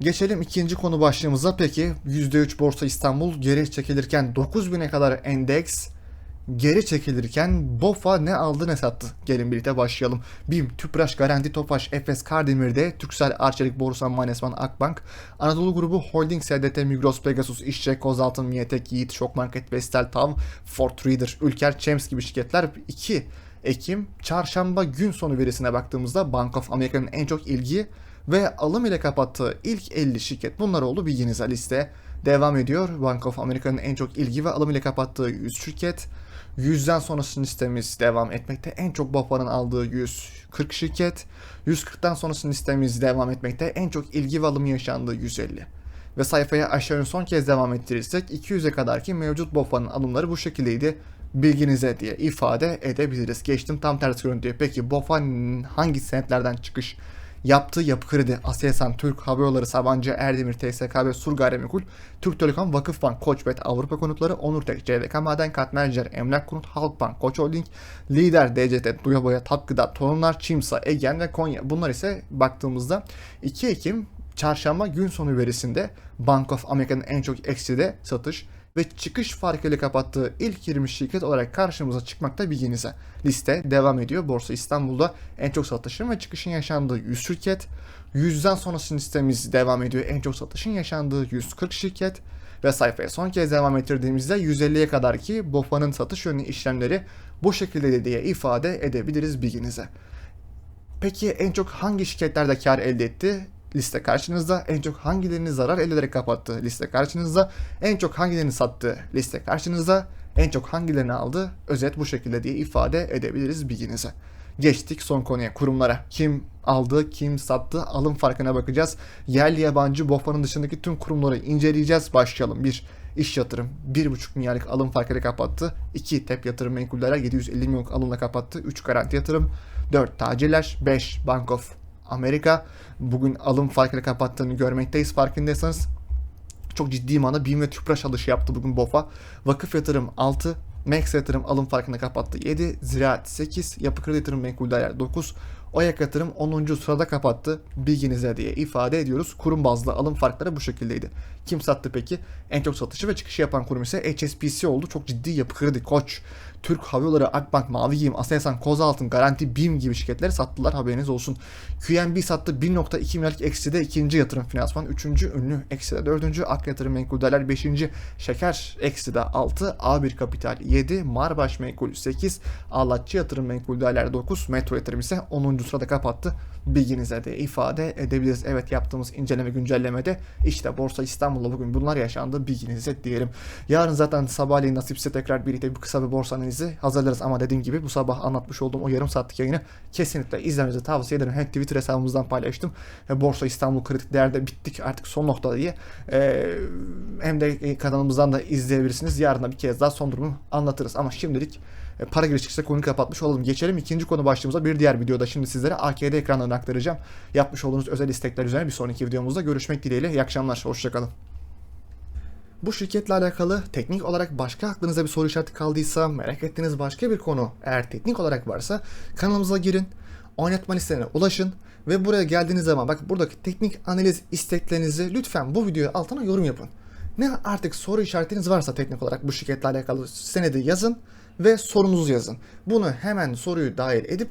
Geçelim ikinci konu başlığımıza. Peki %3 Borsa İstanbul geri çekilirken 9000'e kadar endeks geri çekilirken BOFA ne aldı ne sattı? Gelin birlikte başlayalım. BİM, Tüpraş, Garanti, Tofaş, Efes, Kardemir'de, Türksel, Arçelik, Borusan, Manesman, Akbank, Anadolu Grubu, Holding, SDT, Migros, Pegasus, İşçe, Kozaltın, Miyetek, Yiğit, Şok Market, Vestel, Tav, Ford Reader, Ülker, Chems gibi şirketler 2 Ekim çarşamba gün sonu verisine baktığımızda Bank of America'nın en çok ilgi ve alım ile kapattığı ilk 50 şirket bunlar oldu bilginize liste devam ediyor. Bank of America'nın en çok ilgi ve alım ile kapattığı 100 şirket. 100'den sonrası listemiz devam etmekte. En çok BOFA'nın aldığı 140 şirket. 140'tan sonrası listemiz devam etmekte. En çok ilgi ve alım yaşandığı 150. Ve sayfaya aşağı yukarı son kez devam ettirirsek 200'e kadar ki mevcut BOFA'nın alımları bu şekildeydi. Bilginize diye ifade edebiliriz. Geçtim tam tersi görüntüye. Peki BOFA hangi senetlerden çıkış yaptığı yapı kredi, Aselsan, Türk Hava Yolları, Sabancı, Erdemir, TSKB, Sur Gayrimenkul, Türk Telekom, Vakıfbank, Koçbet, Avrupa Konutları, Onurtek, CVK Maden, Katmercer, Emlak Konut, Halkbank, Koç Holding, Lider, DCT, Duya Boya, Tatgıda, Torunlar, Çimsa, Egen ve Konya. Bunlar ise baktığımızda 2 Ekim çarşamba gün sonu verisinde Bank of America'nın en çok ekside satış ve çıkış farkıyla kapattığı ilk 20 şirket olarak karşımıza çıkmakta bilginize. Liste devam ediyor. Borsa İstanbul'da en çok satışın ve çıkışın yaşandığı 100 şirket. 100'den sonrası listemiz devam ediyor. En çok satışın yaşandığı 140 şirket. Ve sayfaya son kez devam ettirdiğimizde 150'ye kadar ki BOFA'nın satış yönlü işlemleri bu şekilde diye ifade edebiliriz bilginize. Peki en çok hangi şirketlerde kar elde etti? Liste karşınızda. En çok hangilerini zarar elde ederek kapattı liste karşınızda. En çok hangilerini sattı liste karşınızda. En çok hangilerini aldı özet bu şekilde diye ifade edebiliriz bilginize. Geçtik son konuya kurumlara. Kim aldı, kim sattı, alım farkına bakacağız. Yerli yabancı BOFA'nın dışındaki tüm kurumları inceleyeceğiz. Başlayalım. 1. İş yatırım 1,5 milyarlık alım farkıyla kapattı. 2. TEP yatırım menkullerler 750 milyonluk alımla kapattı. 3. Garanti yatırım 4. Tacirler 5. Bank of Amerika bugün alım farkıyla kapattığını görmekteyiz farkındaysanız. Çok ciddi manada BİM ve TÜPRAŞ alışı yaptı bugün BOFA. Vakıf yatırım 6, Max yatırım alım farkında kapattı 7, Ziraat 8, Yapı Kredi yatırım menkul değerler 9, Oyak yatırım 10. sırada kapattı bilginize diye ifade ediyoruz. Kurum bazlı alım farkları bu şekildeydi. Kim sattı peki? En çok satışı ve çıkışı yapan kurum ise HSBC oldu. Çok ciddi yapı kredi, Koç, Türk Hava Yolları, Akbank, Mavi Giyim, Aselsan, Kozaltın, Garanti, BİM gibi şirketleri sattılar haberiniz olsun. QNB sattı 1.2 milyarlık ekside ikinci yatırım finansman, üçüncü ünlü ekside dördüncü Ak Yatırım Menkul Değerler beşinci Şeker ekside 6, A1 Kapital 7, Marbaş Menkul 8, Ağlatçı Yatırım Menkul Değerler 9, Metro Yatırım ise 10. sırada kapattı. Bilginize de ifade edebiliriz. Evet yaptığımız inceleme güncellemede işte Borsa İstanbul'da bugün bunlar yaşandı bilginize diyelim. Yarın zaten sabahleyin nasipse tekrar birlikte bir kısa bir borsa analizi hazırlarız ama dediğim gibi bu sabah anlatmış olduğum o yarım saatlik yayını kesinlikle izlemenizi tavsiye ederim. Hem Twitter hesabımızdan paylaştım. Borsa İstanbul kritik değerde bittik artık son nokta diye. Ee, hem de kanalımızdan da izleyebilirsiniz. Yarın da bir kez daha son durumu anlatırız. Ama şimdilik e, para giriş çıksa konuyu kapatmış olalım. Geçelim ikinci konu başlığımıza. Bir diğer videoda şimdi sizlere AKD ekranlarını aktaracağım. Yapmış olduğunuz özel istekler üzerine bir sonraki videomuzda görüşmek dileğiyle. İyi akşamlar. Hoşçakalın. Bu şirketle alakalı teknik olarak başka aklınıza bir soru işareti kaldıysa, merak ettiğiniz başka bir konu eğer teknik olarak varsa kanalımıza girin, oynatma listelerine ulaşın ve buraya geldiğiniz zaman bak buradaki teknik analiz isteklerinizi lütfen bu videoya altına yorum yapın. Ne artık soru işaretiniz varsa teknik olarak bu şirketle alakalı senedi yazın ve sorunuzu yazın. Bunu hemen soruyu dahil edip